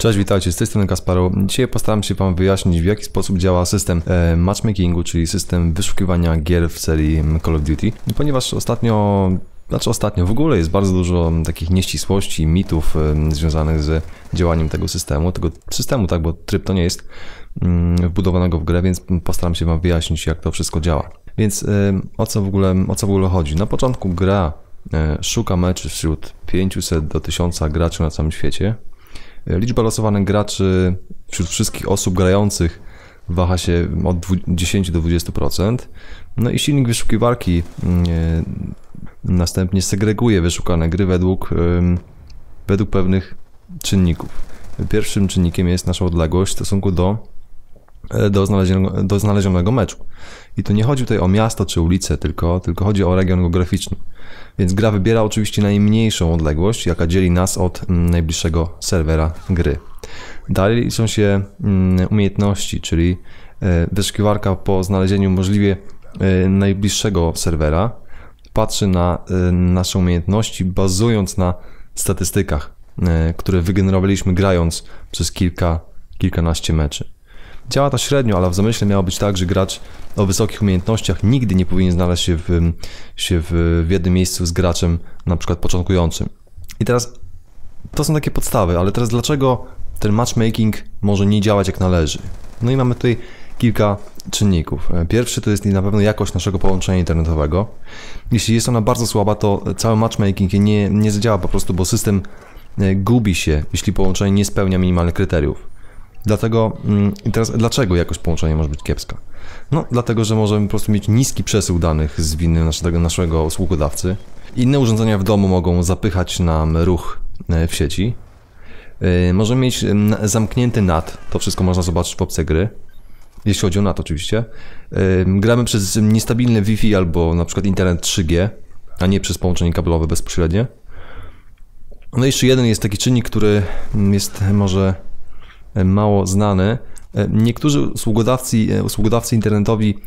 Cześć, witajcie, z tej strony Kasparu. Dzisiaj postaram się Wam wyjaśnić, w jaki sposób działa system e, matchmakingu, czyli system wyszukiwania gier w serii Call of Duty, ponieważ ostatnio znaczy ostatnio w ogóle jest bardzo dużo takich nieścisłości, mitów e, związanych z działaniem tego systemu, tego systemu, tak, bo tryb to nie jest mm, wbudowanego w grę, więc postaram się Wam wyjaśnić, jak to wszystko działa. Więc e, o co w ogóle, o co w ogóle chodzi? Na początku gra szuka meczy wśród 500 do 1000 graczy na całym świecie, Liczba losowanych graczy wśród wszystkich osób grających waha się od 10 do 20%. No i silnik wyszukiwarki mm, następnie segreguje wyszukane gry według, według pewnych czynników. Pierwszym czynnikiem jest nasza odległość w stosunku do, e, do, znalezionego, do znalezionego meczu. I tu nie chodzi tutaj o miasto czy ulicę, tylko, tylko chodzi o region geograficzny. Więc gra wybiera oczywiście najmniejszą odległość, jaka dzieli nas od mm, najbliższego serwera gry. Dalej liczą się mm, umiejętności, czyli e, wyszukiwarka po znalezieniu możliwie e, najbliższego serwera patrzy na e, nasze umiejętności bazując na statystykach, które wygenerowaliśmy grając przez kilka, kilkanaście meczy. Działa to średnio, ale w zamyśle miało być tak, że gracz o wysokich umiejętnościach nigdy nie powinien znaleźć się w, się w, w jednym miejscu z graczem, na przykład początkującym. I teraz to są takie podstawy, ale teraz dlaczego ten matchmaking może nie działać jak należy? No i mamy tutaj kilka czynników. Pierwszy to jest na pewno jakość naszego połączenia internetowego. Jeśli jest ona bardzo słaba, to cały matchmaking nie, nie zadziała po prostu, bo system e, gubi się, jeśli połączenie nie spełnia minimalnych kryteriów. Dlatego, mm, i teraz dlaczego jakość połączenia może być kiepska? No, dlatego, że możemy po prostu mieć niski przesył danych z winy naszego, naszego usługodawcy. Inne urządzenia w domu mogą zapychać nam ruch e, w sieci. E, możemy mieć zamknięty NAT, to wszystko można zobaczyć w opcji gry. Jeśli chodzi o NAT oczywiście. E, gramy przez niestabilny Wi-Fi albo na przykład internet 3G, a nie przez połączenie kablowe bezpośrednie. No i jeszcze jeden jest taki czynnik, który jest może mało znany. E, niektórzy usługodawcy, e, usługodawcy internetowi,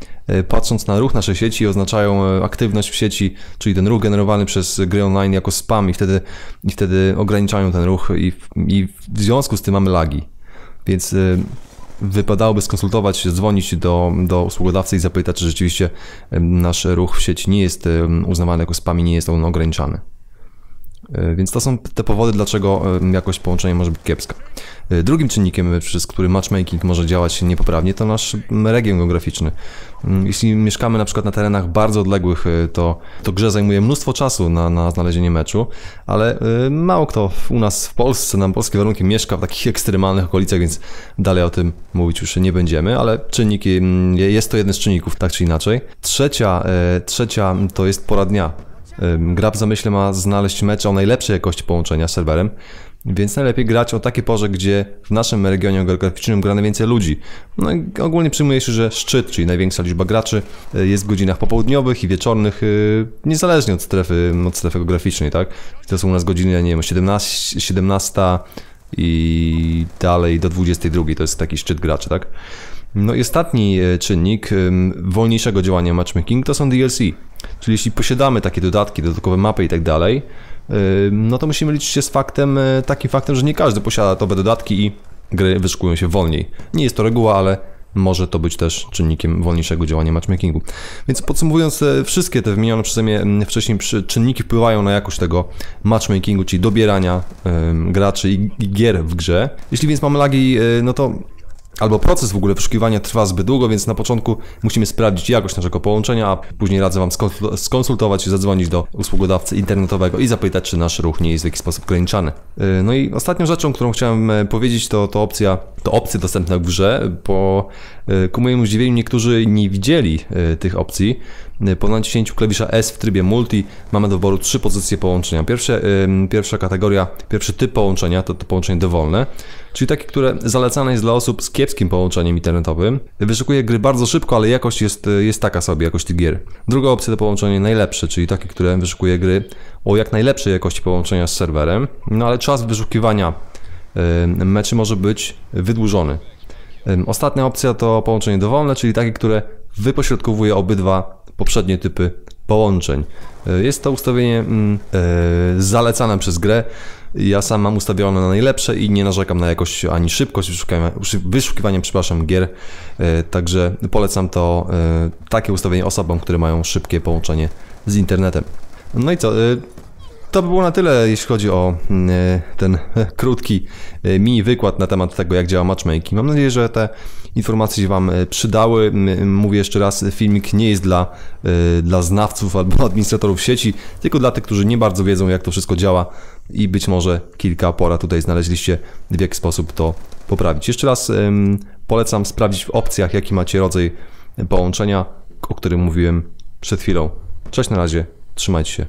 patrząc na ruch naszej sieci, oznaczają aktywność w sieci, czyli ten ruch generowany przez gry online jako spam i wtedy, i wtedy ograniczają ten ruch i, i w związku z tym mamy lagi. Więc wypadałoby skonsultować się, dzwonić do, do usługodawcy i zapytać, czy rzeczywiście nasz ruch w sieci nie jest uznawany jako spam i nie jest on ograniczany. E, więc to są te powody, dlaczego e, jakość połączenia może być kiepska. E, drugim czynnikiem, przez który matchmaking może działać niepoprawnie, to nasz region geograficzny. Mm, jeśli mieszkamy na przykład na terenach bardzo odległych, to, to grze zajmuje mnóstwo czasu na, na znalezienie meczu, ale mało kto u nas w Polsce, na polskie warunki mieszka w takich ekstremalnych okolicach, więc dalej o tym mówić już nie będziemy, ale czynniki, mm, jest to jeden z czynników, tak czy inaczej. Trzecia, trzecia to jest pora dnia. Gra w zamyśle ma znaleźć mecze o najlepszej jakości połączenia z serwerem, więc najlepiej grać o takie porze, gdzie w naszym regionie geograficznym gra najwięcej ludzi. No ogólnie przyjmuje się, że szczyt, czyli największa liczba graczy, y, jest w godzinach popołudniowych i wieczornych, y, niezależnie od strefy, od strefy geograficznej, tak? To są u nas godziny, nie wiem, 17, 17 i dalej do 22, to jest taki szczyt graczy, tak? No i ostatni e, czynnik wolniejszego działania matchmaking to są DLC. Czyli jeśli posiadamy takie dodatki, dodatkowe mapy i tak dalej, no to musimy liczyć się z faktem, e, takim faktem, że nie każdy posiada te dodatki i gry wyszukują się wolniej. Nie jest to reguła, ale może to być też czynnikiem wolniejszego działania matchmakingu. Więc podsumowując, e, wszystkie te wymienione przeze mnie wcześniej czynniki wpływają na jakość tego matchmakingu, czyli dobierania graczy i gier w grze. Jeśli więc mamy lagi, no to albo proces w ogóle wyszukiwania trwa zbyt długo, więc na początku musimy sprawdzić jakość naszego połączenia, a później radzę Wam skonsultować i zadzwonić do usługodawcy internetowego i zapytać, czy nasz ruch nie jest w jakiś sposób ograniczany. Y, no i ostatnią rzeczą, którą chciałem e, powiedzieć, to, to opcja, to opcje dostępne w grze, bo e, ku mojemu zdziwieniu niektórzy nie widzieli e, tych opcji. Po naciśnięciu klawisza S w trybie multi mamy do wyboru trzy pozycje połączenia. Pierwsze, pierwsza kategoria, pierwszy typ połączenia to, to połączenie dowolne, czyli takie, które zalecane jest dla osób z kiepskim połączeniem internetowym. Wyszukuje gry bardzo szybko, ale jakość jest, jest taka sobie, jakość tych gier. Druga opcja to połączenie najlepsze, czyli takie, które wyszukuje gry o jak najlepszej jakości połączenia z serwerem, no ale czas wyszukiwania meczy może być wydłużony. Ostatnia opcja to połączenie dowolne, czyli takie, które wypośrodkowuje obydwa poprzednie typy połączeń. Jest to ustawienie e, zalecane przez grę. Ja sam mam ustawione na najlepsze i nie narzekam na jakość ani szybkość wyszukiwania, wyszukiwania przepraszam, gier. E, Także polecam to e, takie ustawienie osobom, które mają szybkie połączenie z internetem. No i co? E, To by było na tyle, jeśli chodzi o mm, e, ten krótki e, mini wykład na temat tego, jak działa matchmaking. Mam nadzieję, że te informacje się Wam e, przydały. Mówię jeszcze raz, filmik nie jest dla, e, dla znawców albo administratorów sieci, tylko dla tych, którzy nie bardzo wiedzą, jak to wszystko działa i być może kilka porad tutaj znaleźliście, w jaki sposób to poprawić. Jeszcze raz polecam sprawdzić w opcjach, jaki macie rodzaj połączenia, o którym mówiłem przed chwilą. Cześć na razie, trzymajcie się.